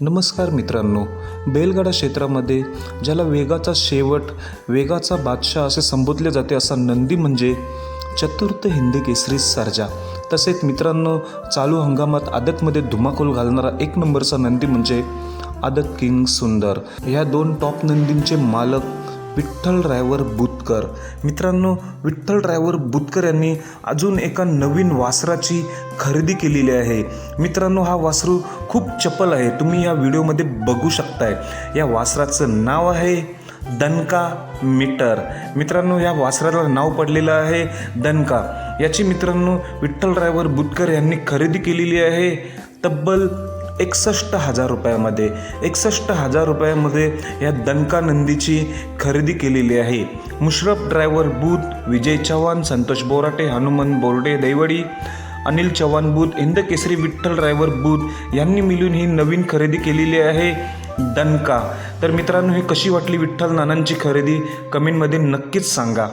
नमस्कार मित्रांनो बैलगाडा क्षेत्रामध्ये ज्याला वेगाचा शेवट वेगाचा बादशाह असे संबोधले जाते असा नंदी म्हणजे चतुर्थ हिंदी केसरी सर्जा. तसेच मित्रांनो चालू हंगामात आदतमध्ये धुमाकूल घालणारा एक नंबरचा नंदी म्हणजे आदत किंग सुंदर. ह्या दोन टॉप नंदींचे मालक विठ्ठल ड्रायव्हर बुतकर. मित्रांनो विठ्ठल ड्रायव्हर बुतकर यांनी अजून एका नवीन वासराची खरेदी केलेली आहे. मित्रांनो हा वासरू खूप चपल आहे. तुम्ही या व्हिडिओमध्ये बघू शकताय. या वासराचं नाव आहे दनका मीटर. मित्रांनो या वासराला नाव पडलेलं आहे दनका याची मित्रांनो विठ्ठल ड्रायव्हर बुतकर यांनी खरेदी केलेली आहे तब्बल एकसष्ट हजार रुपयामध्ये एकसष्ट हजार रुपयामध्ये या दणका नंदीची खरेदी केलेली आहे. Musharraf driver booth Vijay Chavan Santosh Borate Hanuman Borde Daivadi Anil Chavan booth Indkesari Vitthal driver booth यांनी मिळून ही नवीन खरेदी केलेली आहे दणका. तर मित्रांनो ही कशी वाटली विठ्ठल नानांची खरेदी? कमेंटमध्ये नक्कीच सांगा.